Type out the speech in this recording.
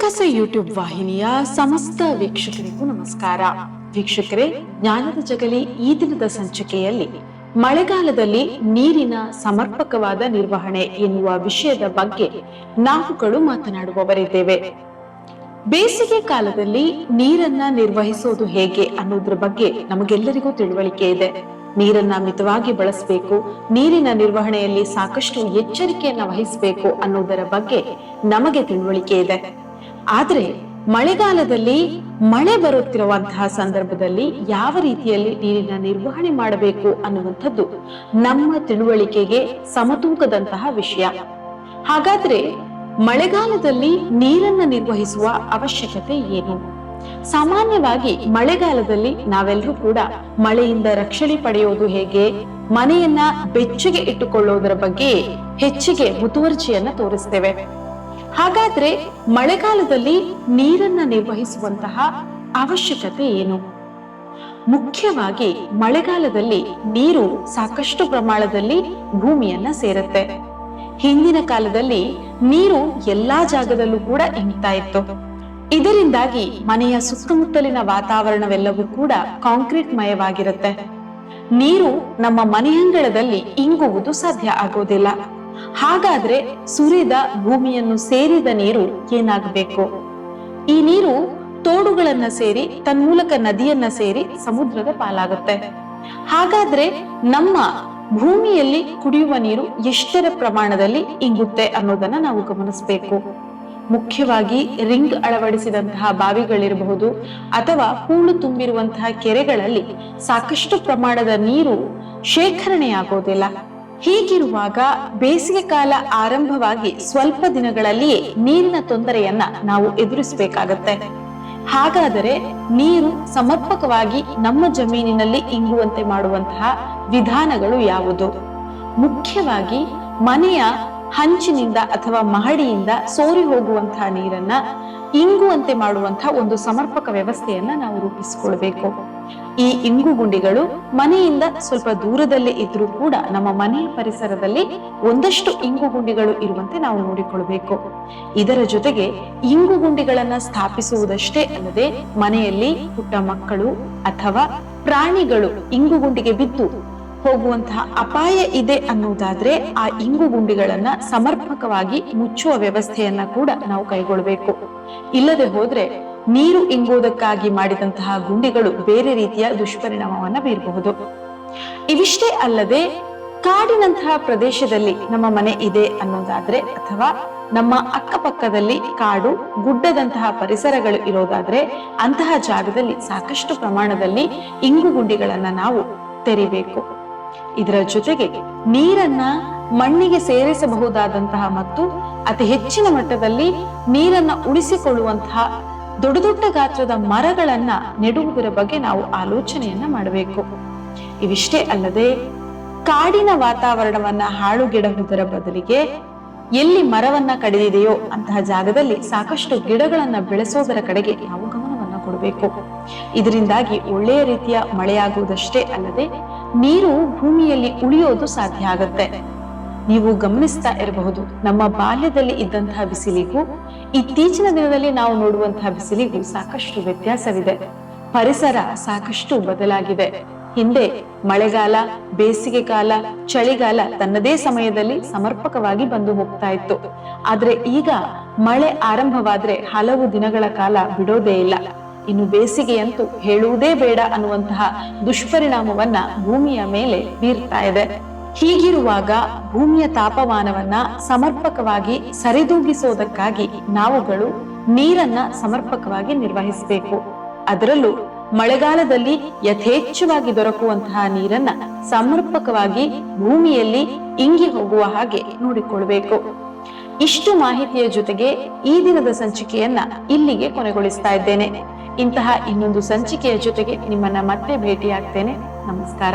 ಕಸ ಯೂಟ್ಯೂಬ್ ವಾಹಿನಿಯ ಸಮಸ್ತ ವೀಕ್ಷಕರಿಗೂ ನಮಸ್ಕಾರ. ವೀಕ್ಷಕರೇ, ಜ್ಞಾನದ ಜಗಲಿ ಈ ದಿನದ ಸಂಚಿಕೆಯಲ್ಲಿ ಮಳೆಗಾಲದಲ್ಲಿ ನೀರಿನ ಸಮರ್ಪಕವಾದ ನಿರ್ವಹಣೆ ಎನ್ನುವ ವಿಷಯದ ಬಗ್ಗೆ ನಾವುಗಳು ಮಾತನಾಡುವವರಿದ್ದೇವೆ. ಬೇಸಿಗೆ ಕಾಲದಲ್ಲಿ ನೀರನ್ನ ನಿರ್ವಹಿಸೋದು ಹೇಗೆ ಅನ್ನೋದ್ರ ಬಗ್ಗೆ ನಮಗೆಲ್ಲರಿಗೂ ತಿಳುವಳಿಕೆ ಇದೆ. ನೀರನ್ನ ಮಿತವಾಗಿ ಬಳಸಬೇಕು, ನೀರಿನ ನಿರ್ವಹಣೆಯಲ್ಲಿ ಸಾಕಷ್ಟು ಎಚ್ಚರಿಕೆಯನ್ನ ವಹಿಸಬೇಕು ಅನ್ನೋದರ ಬಗ್ಗೆ ನಮಗೆ ತಿಳುವಳಿಕೆ ಇದೆ. ಆದ್ರೆ ಮಳೆಗಾಲದಲ್ಲಿ ಮಳೆ ಬರುತ್ತಿರುವಂತಹ ಸಂದರ್ಭದಲ್ಲಿ ಯಾವ ರೀತಿಯಲ್ಲಿ ನೀರಿನ ನಿರ್ವಹಣೆ ಮಾಡಬೇಕು ಅನ್ನುವಂಥದ್ದು ನಮ್ಮ ತಿಳುವಳಿಕೆಗೆ ಸಮತೂಕದಂತಹ ವಿಷಯ. ಹಾಗಾದ್ರೆ ಮಳೆಗಾಲದಲ್ಲಿ ನೀರನ್ನ ನಿರ್ವಹಿಸುವ ಅವಶ್ಯಕತೆ ಏನು ಸಾಮಾನ್ಯವಾಗಿ ಮಳೆಗಾಲದಲ್ಲಿ ನಾವೆಲ್ಲರೂ ಕೂಡ ಮಳೆಯಿಂದ ರಕ್ಷಣೆ ಪಡೆಯೋದು ಹೇಗೆ? ಮನೆಯನ್ನ ಬೆಚ್ಚಗೆ ಇಟ್ಟುಕೊಳ್ಳೋದರ ಬಗ್ಗೆ ಹೆಚ್ಚಿಗೆ ಮುತುವರ್ಜಿಯನ್ನ ತೋರಿಸ್ತೇವೆ. ಹಾಗಾದ್ರೆ ಮಳೆಗಾಲದಲ್ಲಿ ನೀರನ್ನ ನಿರ್ವಹಿಸುವಂತಹ ಅವಶ್ಯಕತೆ ಏನು? ಮುಖ್ಯವಾಗಿ ಮಳೆಗಾಲದಲ್ಲಿ ನೀರು ಸಾಕಷ್ಟು ಪ್ರಮಾಣದಲ್ಲಿ ಭೂಮಿಯನ್ನ ಸೇರುತ್ತೆ. ಹಿಂದಿನ ಕಾಲದಲ್ಲಿ ನೀರು ಎಲ್ಲಾ ಜಾಗದಲ್ಲೂ ಕೂಡ ಇಂಗ್ತಾ ಇತ್ತು. ಇದರಿಂದಾಗಿ ಮನೆಯ ಸುತ್ತಮುತ್ತಲಿನ ವಾತಾವರಣವೆಲ್ಲವೂ ಕೂಡ ಕಾಂಕ್ರೀಟ್ ಮಯವಾಗಿರುತ್ತೆ. ನೀರು ನಮ್ಮ ಮನೆಯಂಗಳದಲ್ಲಿ ಇಂಗುವುದು ಸಾಧ್ಯ ಆಗೋದಿಲ್ಲ. ಹಾಗಾದ್ರೆ ಸುರಿದ ಭೂಮಿಯನ್ನು ಸೇರಿದ ನೀರು ಏನಾಗಬೇಕು? ಈ ನೀರು ತೋಡುಗಳನ್ನ ಸೇರಿ ತನ್ಮೂಲಕ ನದಿಯನ್ನ ಸೇರಿ ಸಮುದ್ರದ ಪಾಲಾಗುತ್ತೆ. ಹಾಗಾದ್ರೆ ನಮ್ಮ ಭೂಮಿಯಲ್ಲಿ ಕುಡಿಯುವ ನೀರು ಎಷ್ಟರ ಪ್ರಮಾಣದಲ್ಲಿ ಇಂಗುತ್ತೆ ಅನ್ನೋದನ್ನ ನಾವು ಗಮನಿಸಬೇಕು. ಮುಖ್ಯವಾಗಿ ರಿಂಗ್ ಅಳವಡಿಸಿದಂತಹ ಬಾವಿಗಳಿರಬಹುದು ಅಥವಾ ಹೂಳು ತುಂಬಿರುವಂತಹ ಕೆರೆಗಳಲ್ಲಿ ಸಾಕಷ್ಟು ಪ್ರಮಾಣದ ನೀರು ಶೇಖರಣೆಯಾಗೋದಿಲ್ಲ. ಹೀಗಿರುವಾಗ ಬೇಸಿಗೆ ಕಾಲ ಆರಂಭವಾಗಿ ಸ್ವಲ್ಪ ದಿನಗಳಲ್ಲಿಯೇ ನೀರಿನ ತೊಂದರೆಯನ್ನ ನಾವು ಎದುರಿಸಬೇಕಾಗತ್ತೆ. ಹಾಗಾದರೆ ನೀರು ಸಮರ್ಪಕವಾಗಿ ನಮ್ಮ ಜಮೀನಿನಲ್ಲಿ ಇಂಗುವಂತೆ ಮಾಡುವಂತಹ ವಿಧಾನಗಳು ಯಾವುದು? ಮುಖ್ಯವಾಗಿ ಮನೆಯ ಹಂಚಿನಿಂದ ಅಥವಾ ಮಹಡಿಯಿಂದ ಸೋರಿ ಹೋಗುವಂತಹ ನೀರನ್ನ ಇಂಗುವಂತೆ ಮಾಡುವಂತಹ ಒಂದು ಸಮರ್ಪಕ ವ್ಯವಸ್ಥೆಯನ್ನ ನಾವು ರೂಪಿಸಿಕೊಳ್ಬೇಕು. ಈ ಇಂಗು ಗುಂಡಿಗಳು ಮನೆಯಿಂದ ಸ್ವಲ್ಪ ದೂರದಲ್ಲೇ ಇದ್ರೂ ಕೂಡ ನಮ್ಮ ಮನೆಯ ಪರಿಸರದಲ್ಲಿ ಒಂದಷ್ಟು ಇಂಗು ಗುಂಡಿಗಳು ಇರುವಂತೆ ನಾವು ನೋಡಿಕೊಳ್ಬೇಕು. ಇದರ ಜೊತೆಗೆ ಇಂಗು ಗುಂಡಿಗಳನ್ನ ಸ್ಥಾಪಿಸುವುದಷ್ಟೇ ಅಲ್ಲದೆ ಮನೆಯಲ್ಲಿ ಪುಟ್ಟ ಮಕ್ಕಳು ಅಥವಾ ಪ್ರಾಣಿಗಳು ಇಂಗು ಗುಂಡಿಗೆ ಬಿದ್ದು ಹೋಗುವಂತಹ ಅಪಾಯ ಇದೆ ಅನ್ನುವುದಾದ್ರೆ ಆ ಇಂಗು ಗುಂಡಿಗಳನ್ನ ಸಮರ್ಪಕವಾಗಿ ಮುಚ್ಚುವ ವ್ಯವಸ್ಥೆಯನ್ನ ಕೂಡ ನಾವು ಕೈಗೊಳ್ಳಬೇಕು ಇಲ್ಲದೆ ಹೋದ್ರೆ ನೀರು ಇಂಗುವುದಕ್ಕಾಗಿ ಮಾಡಿದಂತಹ ಗುಂಡಿಗಳು ಬೇರೆ ರೀತಿಯ ದುಷ್ಪರಿಣಾಮವನ್ನ ಬೀರಬಹುದು. ಇವಿಷ್ಟೇ ಅಲ್ಲದೆ ಕಾಡಿನಂತಹ ಪ್ರದೇಶದಲ್ಲಿ ನಮ್ಮ ಮನೆ ಇದೆ ಅನ್ನೋದಾದ್ರೆ ಅಥವಾ ನಮ್ಮ ಅಕ್ಕಪಕ್ಕದಲ್ಲಿ ಕಾಡು, ಗುಡ್ಡದಂತಹ ಪರಿಸರಗಳು ಇರೋದಾದ್ರೆ ಅಂತಹ ಜಾಗದಲ್ಲಿ ಸಾಕಷ್ಟು ಪ್ರಮಾಣದಲ್ಲಿ ಇಂಗು ಗುಂಡಿಗಳನ್ನ ನಾವು ತೆರಿಬೇಕು. ಇದರ ಜೊತೆಗೆ ನೀರನ್ನ ಮಣ್ಣಿಗೆ ಸೇರಿಸಬಹುದಾದಂತಹ ಮತ್ತು ಅತಿ ಹೆಚ್ಚಿನ ಮಟ್ಟದಲ್ಲಿ ನೀರನ್ನ ಉಳಿಸಿಕೊಳ್ಳುವಂತಹ ದೊಡ್ಡ ದೊಡ್ಡ ಗಾತ್ರದ ಮರಗಳನ್ನ ನೆಡುವುದರ ಬಗ್ಗೆ ನಾವು ಆಲೋಚನೆಯನ್ನ ಮಾಡಬೇಕು. ಇವಿಷ್ಟೇ ಅಲ್ಲದೆ ಕಾಡಿನ ವಾತಾವರಣವನ್ನ ಹಾಳುಗೆಡುವುದರ ಬದಲಿಗೆ ಎಲ್ಲಿ ಮರವನ್ನ ಕಡಿದಿದೆಯೋ ಅಂತಹ ಜಾಗದಲ್ಲಿ ಸಾಕಷ್ಟು ಗಿಡಗಳನ್ನ ಬೆಳೆಸೋದರ ಕಡೆಗೆ ನಾವು ಗಮನವನ್ನ ಕೊಡಬೇಕು. ಇದರಿಂದಾಗಿ ಒಳ್ಳೆಯ ರೀತಿಯ ಮಳೆಯಾಗುವುದಷ್ಟೇ ಅಲ್ಲದೆ ನೀರು ಭೂಮಿಯಲ್ಲಿ ಉಳಿಯೋದು ಸಾಧ್ಯ ಆಗುತ್ತೆ. ನೀವು ಗಮನಿಸ್ತಾ ಇರಬಹುದು, ನಮ್ಮ ಬಾಲ್ಯದಲ್ಲಿ ಇದ್ದಂತಹ ಬಿಸಿಲಿಗೂ, ಇತ್ತೀಚಿನ ದಿನದಲ್ಲಿ ನಾವು ನೋಡುವಂತಹ ಬಿಸಿಲಿಗೂ ಸಾಕಷ್ಟು ವ್ಯತ್ಯಾಸವಿದೆ. ಪರಿಸರ ಸಾಕಷ್ಟು ಬದಲಾಗಿದೆ. ಹಿಂದೆ ಮಳೆಗಾಲ, ಬೇಸಿಗೆ ಕಾಲ, ಚಳಿಗಾಲ ತನ್ನದೇ ಸಮಯದಲ್ಲಿ ಸಮರ್ಪಕವಾಗಿ ಬಂದು ಹೋಗ್ತಾ ಇತ್ತು. ಆದ್ರೆ ಈಗ ಮಳೆ ಆರಂಭವಾದ್ರೆ ಹಲವು ದಿನಗಳ ಕಾಲ ಬಿಡೋದೇ ಇಲ್ಲ. ಇನ್ನು ಬೇಸಿಗೆಯಂತೂ ಹೇಳುವುದೇ ಬೇಡ ಅನ್ನುವಂತಹ ದುಷ್ಪರಿಣಾಮವನ್ನ ಭೂಮಿಯ ಮೇಲೆ ಬೀರ್ತಾ ಇದೆ. ಹೀಗಿರುವಾಗ ಭೂಮಿಯ ತಾಪಮಾನವನ್ನ ಸಮರ್ಪಕವಾಗಿ ಸರಿದೂಗಿಸೋದಕ್ಕಾಗಿ ನಾವುಗಳು ನೀರನ್ನ ಸಮರ್ಪಕವಾಗಿ ನಿರ್ವಹಿಸಬೇಕು. ಅದರಲ್ಲೂ ಮಳೆಗಾಲದಲ್ಲಿ ಯಥೇಚ್ಛವಾಗಿ ದೊರಕುವಂತಹ ನೀರನ್ನ ಸಮರ್ಪಕವಾಗಿ ಭೂಮಿಯಲ್ಲಿ ಇಂಗಿ ಹೋಗುವ ಹಾಗೆ ನೋಡಿಕೊಳ್ಬೇಕು ಇಷ್ಟು ಮಾಹಿತಿಯ ಜೊತೆಗೆ ಈ ದಿನದ ಸಂಚಿಕೆಯನ್ನ ಇಲ್ಲಿಗೆ ಕೊನೆಗೊಳಿಸ್ತಾ ಇದ್ದೇನೆ. ಇಂತಹ ಇನ್ನೊಂದು ಸಂಚಿಕೆಯ ಜೊತೆಗೆ ನಿಮ್ಮನ್ನ ಮತ್ತೆ ಭೇಟಿಯಾಗ್ತೇನೆ. ನಮಸ್ಕಾರ.